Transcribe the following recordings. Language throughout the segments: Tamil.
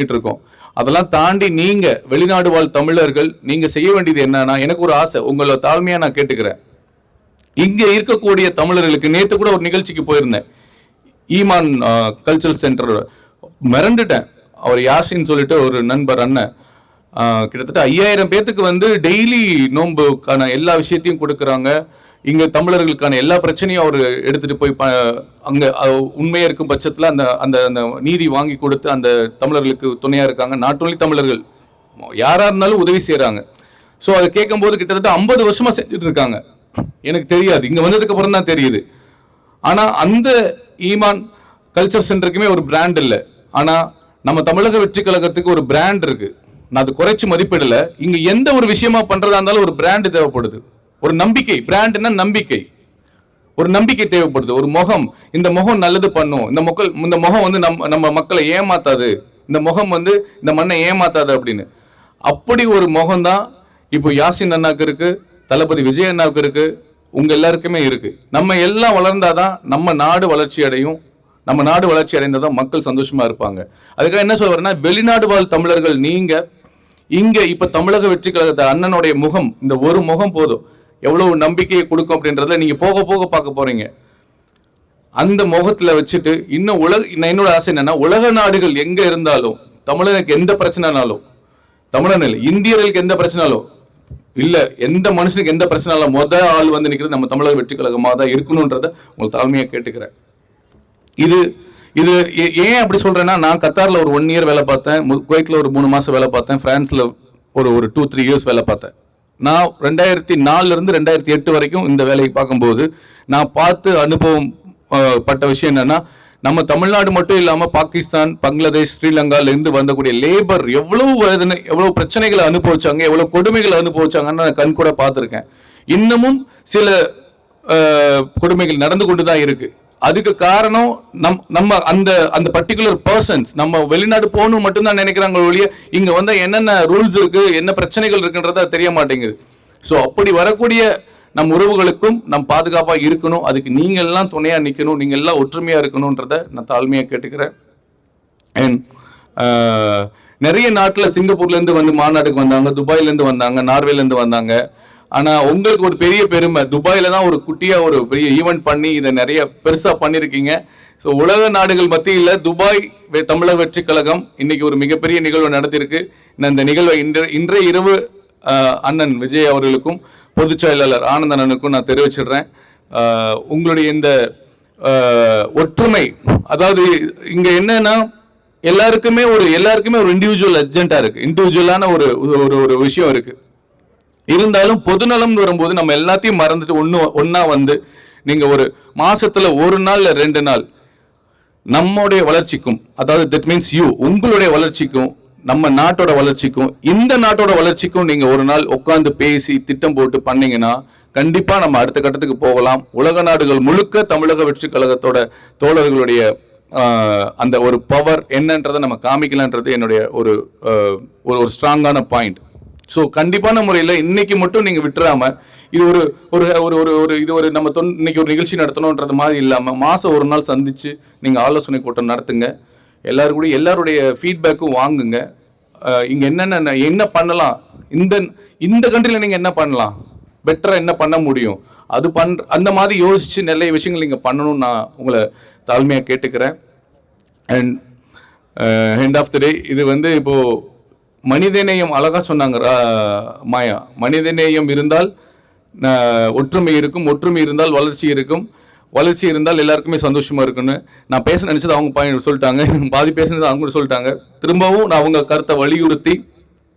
கிட்டு இருக்கோம் அதெல்லாம் தாண்டி நீங்க வெளிநாடு வாழ் தமிழர்கள் நீங்க செய்ய வேண்டியது என்னன்னா எனக்கு ஒரு ஆசை உங்களை தாழ்மையா நான் கேட்டுக்கிறேன். இங்க இருக்கக்கூடிய தமிழர்களுக்கு நேத்து கூட ஒரு நிகழ்ச்சிக்கு போயிருந்தேன். ஈமான் கல்ச்சரல் சென்டர் மிரண்டுட்டேன் அவர் யாசின்னு சொல்லிட்டு ஒரு நண்பர் அண்ணன் கிட்டத்தட்ட ஐயாயிரம் பேர்த்துக்கு வந்து டெய்லி நோன்புக்கான எல்லா விஷயத்தையும் கொடுக்குறாங்க. இங்கே தமிழர்களுக்கான எல்லா பிரச்சனையும் அவர் எடுத்துகிட்டு போய் ப- அங்கே உண்மையாக இருக்கும் பட்சத்தில் அந்த அந்த அந்த நீதி வாங்கி கொடுத்து அந்த தமிழர்களுக்கு துணையாக இருக்காங்க. நாட் only தமிழர்கள். யாராக இருந்தாலும் உதவி செய்கிறாங்க ஸோ அதை கேட்கும்போது கிட்டத்தட்ட ஐம்பது வருஷமாக செஞ்சுட்டு இருக்காங்க. எனக்கு தெரியாது. இங்கே வந்ததுக்கு அப்புறம் தான் தெரியுது. ஆனால் அந்த ஈமான் கல்ச்சர் சென்டருக்குமே ஒரு பிராண்ட் இல்லை. ஆனால் நம்ம தமிழக வெற்றி கழகத்துக்கு ஒரு பிராண்ட் இருக்குது நான் அது குறைச்சி மதிப்பிடல. இங்க எந்த ஒரு விஷயமா பண்றதா இருந்தாலும் ஒரு பிராண்டு தேவைப்படுது. ஒரு நம்பிக்கை. பிராண்டுன்னா நம்பிக்கை. ஒரு நம்பிக்கை தேவைப்படுது. ஒரு முகம். இந்த முகம் நல்லது பண்ணும். இந்த மக்கள் இந்த முகம் வந்து நம் நம்ம மக்களை ஏமாத்தாது. இந்த முகம் வந்து இந்த மண்ணை ஏமாத்தாது அப்படின்னு. அப்படி ஒரு முகம் தான் இப்போ யாசின் அண்ணாக்கு இருக்கு தளபதி விஜய் அண்ணாவுக்கு இருக்கு உங்க எல்லாருக்குமே இருக்கு. நம்ம எல்லாம் வளர்ந்தாதான் நம்ம நாடு வளர்ச்சி அடையும். நம்ம நாடு வளர்ச்சி அடைந்தாதான் மக்கள் சந்தோஷமா இருப்பாங்க. அதுக்காக என்ன சொல்ல வரேன்னா வெளிநாடு வாழ் தமிழர்கள் நீங்க இங்க இப்ப தமிழக வெற்றி கழகத்தை அண்ணனுடைய முகம் இந்த ஒரு முகம் போதும். எவ்வளவு நம்பிக்கையை கொடுக்கும் அப்படின்றத நீங்க போக போக பார்க்க போறீங்க. அந்த முகத்துல வச்சுட்டு இன்னும் உலக என்னோட ஆசை என்னன்னா உலக நாடுகள் எங்க இருந்தாலும் தமிழனுக்கு எந்த பிரச்சனைனாலும் தமிழன் இல்லை இந்தியர்களுக்கு எந்த பிரச்சனாலும் இல்ல எந்த மனுஷனுக்கு எந்த பிரச்சனாலும் மொதல் ஆள் வந்து நிற்கிறது நம்ம தமிழக வெற்றி கழகமாக தான் இருக்கணுன்றத உங்களுக்கு தாழ்மையா கேட்டுக்கிறேன். இது இது ஏ- ஏன் அப்படி சொல்கிறேன்னா நான் கத்தாரில் ஒரு ஒன் இயர் வேலை பார்த்தேன். மு- ஒரு மூணு மாதம் வேலை பார்த்தேன். ஃப்ரான்ஸில் ஒரு ஒரு டூ த்ரீ இயர்ஸ் வேலை பார்த்தேன். நான் ரெண்டாயிரத்தி நாலுலேருந்து ரெண்டாயிரத்தி எட்டு வரைக்கும் இந்த வேலையை பார்க்கும்போது நான் பார்த்து அனுபவம் பட்ட விஷயம் என்னென்னா நம்ம தமிழ்நாடு மட்டும் இல்லாமல் பாகிஸ்தான் பங்களாதேஷ் ஸ்ரீலங்காலேருந்து வந்தக்கூடிய லேபர் எவ்வளவு வேதனை எவ்வளோ பிரச்சனைகளை அனுபவிச்சாங்க எவ்வளோ கொடுமைகளை அனுபவிச்சாங்கன்னு நான் கண் கூட பார்த்துருக்கேன். இன்னமும் சில கொடுமைகள் நடந்து கொண்டு தான் இருக்குது அதுக்கு காரணம் நம் நம்ம அந்த அந்த பர்டிகுலர் பர்சன்ஸ் நம்ம வெளிநாடு போகணும் மட்டும்தான் நினைக்கிறாங்க ஒழிய இங்கே வந்தால் என்னென்ன ரூல்ஸ் இருக்குது என்ன பிரச்சனைகள் இருக்குன்றத தெரிய மாட்டேங்குது. ஸோ அப்படி வரக்கூடிய நம் உறவுகளுக்கும் நம் பாதுகாப்பாக இருக்கணும். அதுக்கு நீங்க எல்லாம் நிற்கணும் நிக்கணும். நீங்க எல்லாம் ஒற்றுமையாக இருக்கணும்ன்றத நான் தாழ்மையாக கேட்டுக்கிறேன். அண்ட் நிறைய நாட்டில் சிங்கப்பூர்லேருந்து வந்து மாநாட்டுக்கு வந்தாங்க துபாயிலேருந்து வந்தாங்க நார்வேலேருந்து வந்தாங்க. ஆனால் உங்களுக்கு ஒரு பெரிய பெருமை. துபாயில் தான் ஒரு குட்டியாக ஒரு பெரிய ஈவெண்ட் பண்ணி இதை நிறைய பெருசாக பண்ணியிருக்கீங்க ஸோ உலக நாடுகள் மத்தியில் துபாய் வெ- தமிழக வெற்றி கழகம் இன்னைக்கு ஒரு மிகப்பெரிய நிகழ்வு நடத்தியிருக்கு. இந்த நிகழ்வை இன்று இன்றைய இரவு அண்ணன் விஜய் அவர்களுக்கும் பொதுச் செயலாளர் ஆனந்த் அண்ணனுக்கும் நான் தெரிவிச்சிடுறேன். உங்களுடைய இந்த ஒற்றுமை அதாவது இங்க என்னன்னா எல்லாருக்குமே ஒரு எல்லாருக்குமே ஒரு இண்டிவிஜுவல் அர்ஜென்ட்டாக இருக்கு. இண்டிவிஜுவலான ஒரு ஒரு ஒரு விஷயம் இருக்குது இருந்தாலும் பொதுநலம்னு வரும்போது நம்ம எல்லாத்தையும் மறந்துட்டு ஒன்று ஒன்றா வந்து நீங்கள் ஒரு மாதத்தில் ஒரு நாள் இல்லை ரெண்டு நாள் நம்முடைய வளர்ச்சிக்கும் அதாவது தட் மீன்ஸ் யூ உங்களுடைய வளர்ச்சிக்கும் நம்ம நாட்டோட வளர்ச்சிக்கும் இந்த நாட்டோட வளர்ச்சிக்கும் நீங்கள் ஒரு நாள் உட்காந்து பேசி திட்டம் போட்டு பண்ணீங்கன்னா கண்டிப்பாக நம்ம அடுத்த கட்டத்துக்கு போகலாம். உலக நாடுகள் முழுக்க தமிழக வெற்றி கழகத்தோட தோழர்களுடைய அந்த ஒரு பவர் என்னன்றதை நம்ம காமிக்கலான்றது என்னுடைய ஒரு ஒரு ஒரு ஸ்ட்ராங்கான பாயிண்ட் ஸோ கண்டிப்பான முறையில் இன்னைக்கு மட்டும் நீங்கள் விட்டுறாம இது ஒரு ஒரு ஒரு ஒரு ஒரு இது ஒரு நம்ம தொன் இன்னைக்கு ஒரு நிகழ்ச்சி நடத்தணுன்றது மாதிரி இல்லாமல் மாதம் ஒரு நாள் சந்திச்சு நீங்கள் ஆலோசனை கூட்டம் நடத்துங்க. எல்லாரும் கூட எல்லாருடைய ஃபீட்பேக்கும் வாங்குங்க. இங்கே என்னென்ன என்ன பண்ணலாம்? இந்த இந்த கண்ட்ரியில் நீங்கள் என்ன பண்ணலாம்? பெட்டராக என்ன பண்ண முடியும்? அது பண் அந்த மாதிரி யோசித்து நிறைய விஷயங்கள் நீங்கள் பண்ணணும்னு நான் உங்களை தாழ்மையாக கேட்டுக்கிறேன். And end of the day இது வந்து இப்போது மனிதநேயம் அழகாக சொன்னாங்க ரா- மாயா. மனிதநேயம் இருந்தால் ஒற்றுமை இருக்கும். ஒற்றுமை இருந்தால் வளர்ச்சி இருக்கும். வளர்ச்சி இருந்தால் எல்லாருக்குமே சந்தோஷமாக இருக்குன்னு நான் பேச நினச்சது அவங்க பாய் சொல்லிட்டாங்க. பாதி பேசுனது அவங்க கூட சொல்லிட்டாங்க. திரும்பவும் நான் அவங்க கருத்தை வலியுறுத்தி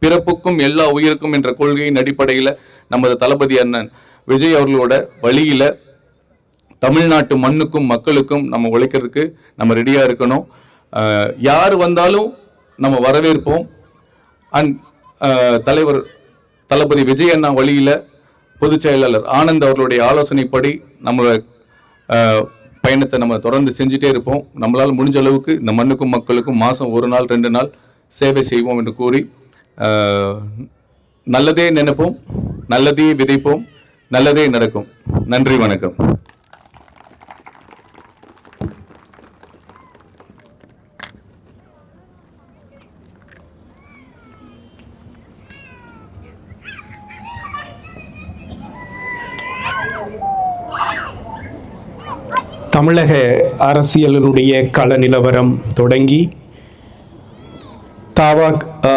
பிறப்புக்கும் எல்லா உயிருக்கும் என்ற கொள்கையின் அடிப்படையில் நமது தளபதி அண்ணன் விஜய் அவர்களோட வழியில் தமிழ்நாட்டு மண்ணுக்கும் மக்களுக்கும் நம்ம உழைக்கிறதுக்கு நம்ம ரெடியாக இருக்கணும். யார் வந்தாலும் நம்ம வரவேற்போம். அண்ட் தலைவர் தளபதி விஜய் அண்ணா வழியில் பொதுச் செயலாளர் ஆனந்த் அவர்களுடைய ஆலோசனைப்படி நம்மளோட பயணத்தை நம்ம தொடர்ந்து செஞ்சுட்டே இருப்போம். நம்மளால் முடிஞ்ச அளவுக்கு இந்த மண்ணுக்கும் மக்களுக்கும் மாதம் ஒரு நாள் ரெண்டு நாள் சேவை செய்வோம் என்று கூறி நல்லதே நினைப்போம் நல்லதே விதைப்போம் நல்லதே நடக்கும். நன்றி வணக்கம். தமிழக அரசியலினுடைய கள நிலவரம் தொடங்கி தாவா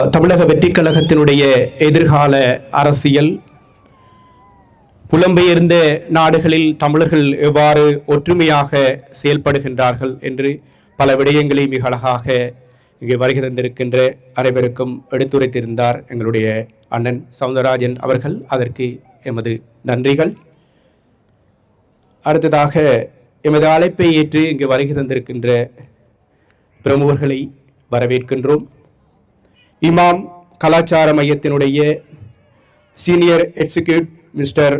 தமிழக வெற்றிக் கழகத்தினுடைய எதிர்கால அரசியல் புலம்பெயர்ந்த நாடுகளில் தமிழர்கள் எவ்வாறு ஒற்றுமையாக செயல்படுகின்றார்கள் என்று பல விடயங்களை மிக அழகாக இங்கே வருகை தந்திருக்கின்ற அனைவருக்கும் எடுத்துரைத்திருந்தார் எங்களுடைய அண்ணன் சவுந்தரராஜன் அவர்கள். அதற்கு எமது நன்றிகள். அடுத்ததாக எமது அழைப்பை ஏற்று இங்கு வருகை தந்திருக்கின்ற பிரமுகர்களை வரவேற்கின்றோம். இமாம் கலாச்சார மையத்தினுடைய senior executive mister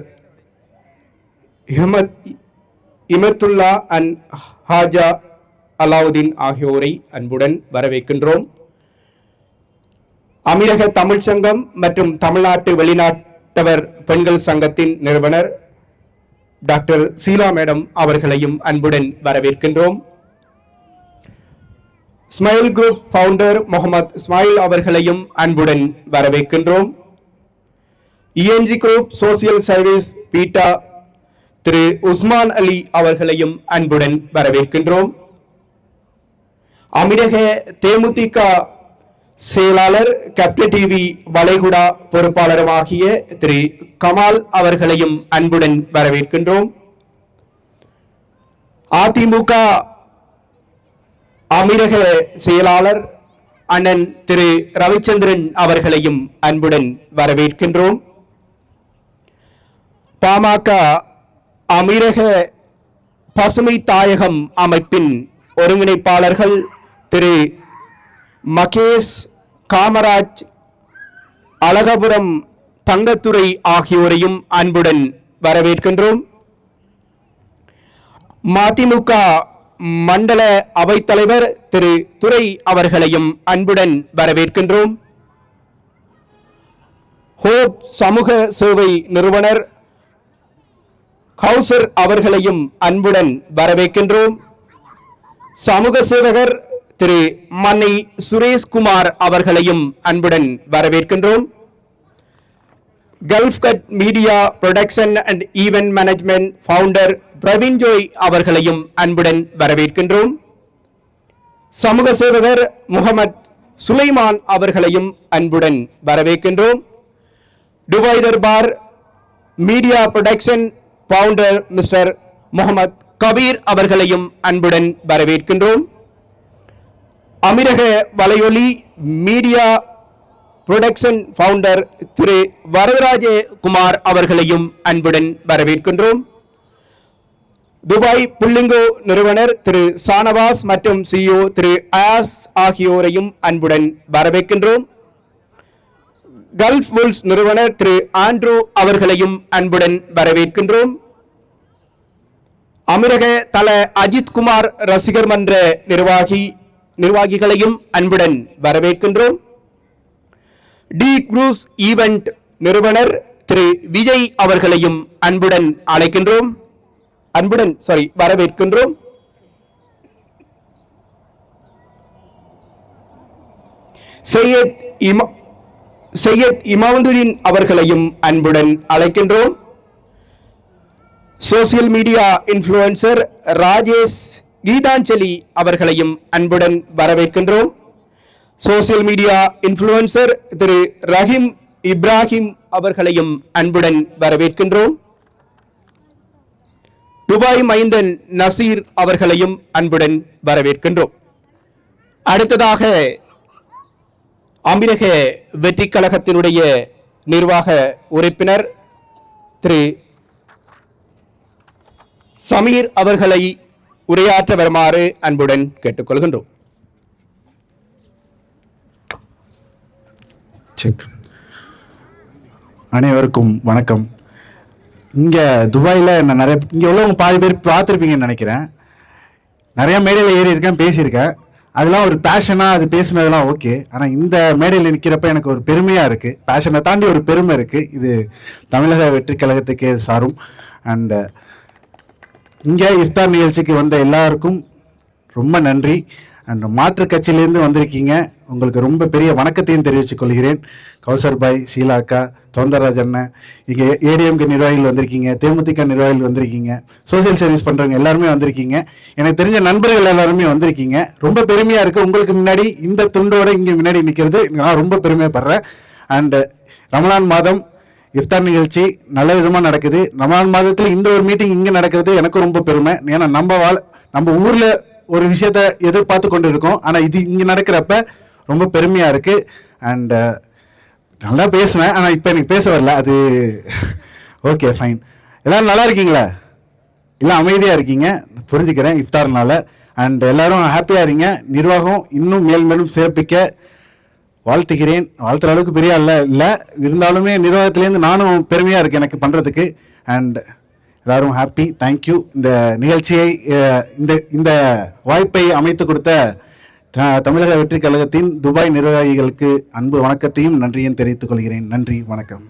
Ahmad Imatullah and Haja Alauddin ஆகியோரை அன்புடன் வரவேற்கின்றோம். அமீரக தமிழ்ச்சங்கம் மற்றும் தமிழ்நாட்டு வெளிநாட்டவர் பெண்கள் சங்கத்தின் நிறுவனர் டாக்டர் சீலா மேடம் அவர்களையும் அன்புடன் வரவேற்கின்றோம். Smile group founder Mohammed Ismail அவர்களையும் அன்புடன் வரவேற்கின்றோம். இஎன்ஜி குரூப் சோசியல் சர்வீஸ் பீட்டா திரு உஸ்மான் அலி அவர்களையும் அன்புடன் வரவேற்கின்றோம். அமிரக தேமுதிக செயலாளர் கேப்டன் டிவி வளைகுடா பொறுப்பாளருமாகிய திரு கமால் அவர்களையும் அன்புடன் வரவேற்கின்றோம். அதிமுக அமீரக செயலாளர் அண்ணன் திரு ரவிச்சந்திரன் அவர்களையும் அன்புடன் வரவேற்கின்றோம். பாமக அமீரக பசுமை தாயகம் அமைப்பின் ஒருங்கிணைப்பாளர்கள் திரு மகேஷ் காமராஜ் அழகபுரம் தங்கத்துறை ஆகியோரையும் அன்புடன் வரவேற்கின்றோம். மதிமுக மண்டல அவைத்தலைவர் திரு. துரை அவர்களையும் அன்புடன் வரவேற்கின்றோம். ஹோப் சமூக சேவை நிறுவனர் கௌசர் அவர்களையும் அன்புடன் வரவேற்கின்றோம். சமூக சேவகர் திரு மன்னை சுரேஷ்குமார் அவர்களையும் அன்புடன் வரவேற்கின்றோம். Gulf cut media production and event management founder Praveen Joy அவர்களையும் அன்புடன் வரவேற்கின்றோம். சமூக சேவகர் முகமது சுலைமான் அவர்களையும் அன்புடன் வரவேற்கின்றோம். Dubai Darbar media production founder mister Mohammed Kabir அவர்களையும் அன்புடன் வரவேற்கின்றோம். அமீரக வலையொலி மீடியா புரொடக்ஷன் ஃபவுண்டர் திரு வரதராஜ குமார் அவர்களையும் அன்புடன் வரவேற்கின்றோம். துபாய் புள்ளிங்கோ நிறுவனர் திரு சானவாஸ் மற்றும் சிஇஓ திரு ஆஸ் ஆகியோரையும் அன்புடன் வரவேற்கின்றோம். கல்ஃப் வுல்ஸ் நிறுவனர் திரு ஆண்ட்ரூ அவர்களையும் அன்புடன் வரவேற்கின்றோம். அமீரக தல அஜித் குமார் ரசிகர் மன்ற நிர்வாகி நிர்வாகிகளையும் அன்புடன் வரவேற்கின்றோம். டி குரூஸ் ஈவெண்ட் நிறுவனர் திரு விஜய் அவர்களையும் அன்புடன் அழைக்கின்றோம். அன்புடன் சாரி வரவேற்கின்றோம். சையத் இமா சையத் இமாமுதுதீன் அவர்களையும் அன்புடன் அழைக்கின்றோம். Social media influencer Rajesh Geethanjali அவர்களையும் அன்புடன் வரவேற்கின்றோம். சோசியல் மீடியா இன்ஃப்ளூயன்சர் திரு ரஹீம் இப்ராஹிம் அவர்களையும் அன்புடன் வரவேற்கின்றோம். துபாய் மைந்தன் நசீர் அவர்களையும் அன்புடன் வரவேற்கின்றோம். அடுத்ததாக அமீரக வெற்றிக் கழகத்தினுடைய நிர்வாக உறுப்பினர் திரு சமீர் அவர்களை உரையாற்ற வருமாறு அன்புடன் கேட்டுக்கொள்கின்றோம். அனைவருக்கும் வணக்கம். இங்கே துபாயில் நான் நிறைய இங்கே உள்ளவங்க பாதி பேர் பார்த்துருப்பீங்கன்னு நினைக்கிறேன். நிறையா மேடையில் ஏறி இருக்கேன் பேசியிருக்கேன். அதெல்லாம் ஒரு பேஷனாக அது பேசுனதெல்லாம் ஓகே ஆனால் இந்த மேடையில் நிற்கிறப்ப எனக்கு ஒரு பெருமையாக இருக்குது பேஷனை தாண்டி ஒரு பெருமை இருக்குது இது தமிழக வெற்றி கழகத்துக்கே சாரும். அண்டு இங்கே இஃப்தார் நிகழ்ச்சிக்கு வந்த எல்லாருக்கும் ரொம்ப நன்றி. அண்ட் மாற்றுக் கட்சியிலேருந்து வந்திருக்கீங்க. உங்களுக்கு ரொம்ப பெரிய வணக்கத்தையும் தெரிவித்துக் கொள்கிறேன். கௌசர் பாய் ஷீலா அக்கா சௌந்தரராஜ் அண்ணன் இங்கே ஏடிஎம்கே நிர்வாகிகள் வந்திருக்கீங்க தேமுதிக நிர்வாகிகள் வந்திருக்கீங்க சோஷியல் சர்வீஸ் பண்ணுறவங்க எல்லாருமே வந்திருக்கீங்க. எனக்கு தெரிஞ்ச நண்பர்கள் எல்லாருமே வந்திருக்கீங்க. ரொம்ப பெருமையாக இருக்குது உங்களுக்கு முன்னாடி இந்த துண்டோட இங்கே முன்னாடி நிற்கிறது நான் ரொம்ப பெருமைப்படுறேன். அண்டு ரமலான் மாதம் இஃப்தார் நிகழ்ச்சி நல்ல விதமாக நடக்குது. ரமலான் மாதத்தில் இந்த ஒரு மீட்டிங் இங்கே நடக்கிறது எனக்கு ரொம்ப பெருமை. ஏன்னா நம்ம வாழ் நம்ம ஊரில் ஒரு விஷயத்த எதிர்பார்த்து கொண்டு இருக்கோம் ஆனால் இது இங்கே நடக்கிறப்ப ரொம்ப பெருமையாக இருக்குது அண்டு uh, நல்லா பேசுவேன் ஆனால் இப்போ எனக்கு பேச வரல. அது ஓகே ஃபைன் எல்லோரும் நல்லா இருக்கீங்களா? எல்லாம் அமைதியாக இருக்கீங்க? புரிஞ்சுக்கிறேன் இஃப்தார்னால. அண்ட் எல்லாரும் ஹாப்பியாக இருங்க. நிர்வாகம் இன்னும் மேல் மேலும் சிறப்பிக்க வாழ்த்துகிறேன். வாழ்த்துற அளவுக்கு பெரிய அல்ல இல்லை. இருந்தாலுமே நிர்வாகத்திலேருந்து நானும் பெருமையாக இருக்கேன் எனக்கு பண்ணுறதுக்கு அண்ட் எல்லாரும் ஹாப்பி தேங்க்யூ இந்த நிகழ்ச்சியை இந்த இந்த வாய்ப்பை அமைத்து கொடுத்த த- தமிழக வெற்றி கழகத்தின் துபாய் நிர்வாகிகளுக்கு அன்பு வணக்கத்தையும் நன்றியும் தெரிவித்துக் கொள்கிறேன். நன்றி வணக்கம்.